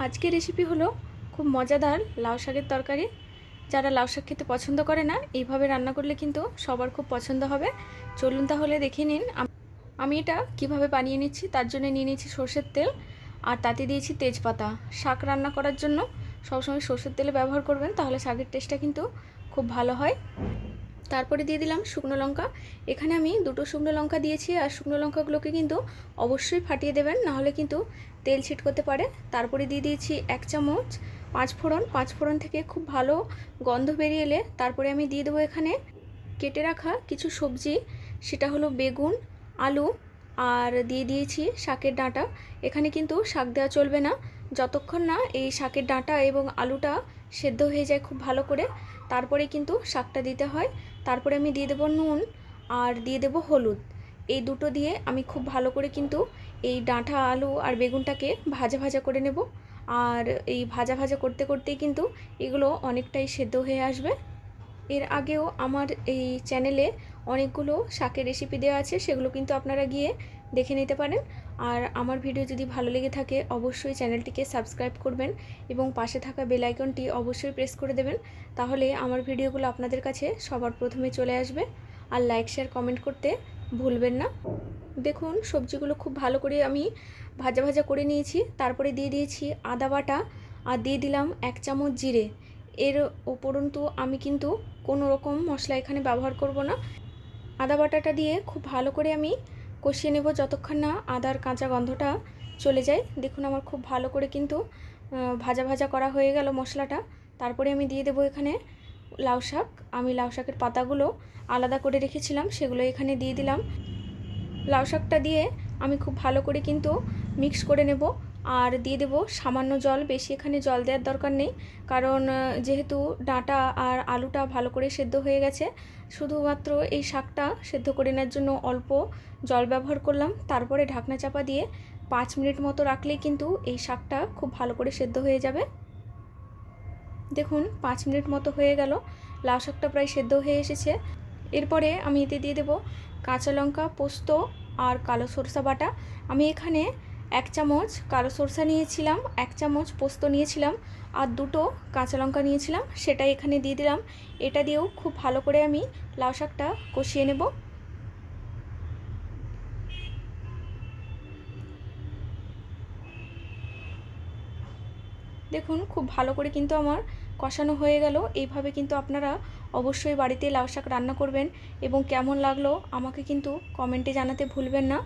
আজকের রেসিপি হলো খুব মজাদার লাউ শাকের তরকারি। যারা লাউ শাক খেতে পছন্দ করে না, এইভাবে রান্না করলে কিন্তু সবার খুব পছন্দ হবে। চলুন তাহলে দেখে নিন আমি এটা কীভাবে বানিয়ে নিচ্ছি, তার জন্য নিয়ে নিয়েছি সর্ষের তেল। আর তাতে দিয়েছি তেজপাতা। শাক রান্না করার জন্য সবসময় সর্ষের তেলে ব্যবহার করবেন, তাহলে শাকের টেস্টটা কিন্তু খুব ভালো হয়। তারপরে দিয়ে দিলাম শুকনো লঙ্কা। এখানে আমি দুটো শুকনো লঙ্কা দিয়েছি আর শুকনো লঙ্কাগুলোকে কিন্তু অবশ্যই ফাটিয়ে দেবেন, নাহলে কিন্তু তেল ছিটকোতে পারে। তারপরে দিয়ে দিয়েছি এক চামচ পাঁচ ফোড়ন। পাঁচ ফোড়ন থেকে খুব ভালো গন্ধ বেরিয়ে এলে তারপরে আমি দিয়ে দেবো এখানে কেটে রাখা কিছু সবজি। সেটা হলো বেগুন, আলু আর দিয়ে দিয়েছি শাকের ডাঁটা। এখানে কিন্তু শাক দেওয়া চলবে না। যতক্ষণ না এই শাকের ডাঁটা এবং আলুটা সেদ্ধ হয়ে যায় খুব ভালো করে তারপরে কিন্তু শাকটা দিতে হয়। তারপরে আমি দিয়ে দেবো নুন আর দিয়ে দেবো হলুদ। এই দুটো দিয়ে আমি খুব ভালো করে কিন্তু এই ডাঁটা আলু আর বেগুনটাকে ভাজা ভাজা করে নেব। আর এই ভাজা ভাজা করতে করতেই কিন্তু এগুলো অনেকটাই সেদ্ধ হয়ে আসবে। এর আগেও আমার এই চ্যানেলে অনেকগুলো শাকের রেসিপি দেওয়া আছে, সেগুলো কিন্তু আপনারা গিয়ে দেখে নিতে পারেন। আর আমার ভিডিও যদি ভালো লেগে থাকে, অবশ্যই চ্যানেলটিকে সাবস্ক্রাইব করবেন এবং পাশে থাকা বেল আইকনটি অবশ্যই প্রেস করে দেবেন। তাহলে আমার ভিডিওগুলো আপনাদের কাছে সবার প্রথমে চলে আসবে। আর লাইক, শেয়ার, কমেন্ট করতে ভুলবেন না। দেখুন, সবজিগুলো খুব ভালো করে আমি ভাজা ভাজা করে নিয়েছি। তারপরে দিয়ে দিয়েছি আদা বাটা আর দিয়ে দিলাম এক চামচ জিরে। এর উপরন্তু আমি কিন্তু কোনো রকম মশলা এখানে ব্যবহার করব না। আদা বাটাটা দিয়ে খুব ভালো করে আমি কষিয়ে নেব যতক্ষণ না আদার কাঁচা গন্ধটা চলে যায়। দেখুন আমার খুব ভালো করে কিন্তু ভাজা ভাজা করা হয়ে গেল মশলাটা। তারপরে আমি দিয়ে দেবো এখানে লাউ শাক। আমি লাউ শাকের পাতাগুলো আলাদা করে রেখেছিলাম, সেগুলো এখানে দিয়ে দিলাম। লাউ শাকটা দিয়ে আমি খুব ভালো করে কিন্তু মিক্স করে নেব। আর দিয়ে দেবো সামান্য জল, বেশি এখানে জল দেওয়ার দরকার নেই। কারণ যেহেতু ডাঁটা আর আলুটা ভালো করে সেদ্ধ হয়ে গেছে, শুধুমাত্র এই শাকটা সেদ্ধ করে নেওয়ার জন্য অল্প জল ব্যবহার করলাম। তারপরে ঢাকনা চাপা দিয়ে পাঁচ মিনিট মতো রাখলেই কিন্তু এই শাকটা খুব ভালো করে সেদ্ধ হয়ে যাবে। দেখুন, পাঁচ মিনিট মতো হয়ে গেল। লাউ শাকটা প্রায় সেদ্ধ হয়ে এসেছে। এরপরে আমি এতে দিয়ে দেবো কাঁচা লঙ্কা, পোস্ত আর কালো সরষা বাটা। আমি এখানে এক চামচ কালো সরষা নিয়েছিলাম, এক চামচ পোস্ত নিয়েছিলাম আর দুটো কাঁচা লঙ্কা নিয়েছিলাম সেটা এখানে দিয়ে দিলাম। এটা দিয়েও খুব ভালো করে আমি লাউ শাকটা কষিয়ে নেব। দেখুন, খুব ভালো করে কিন্তু আমার কষানো হয়ে গেল। এইভাবে কিন্তু আপনারা অবশ্যই বাড়িতে লাউ শাক রান্না করবেন এবং কেমন লাগল আমাকে কিন্তু কমেন্টে জানাতে ভুলবেন না।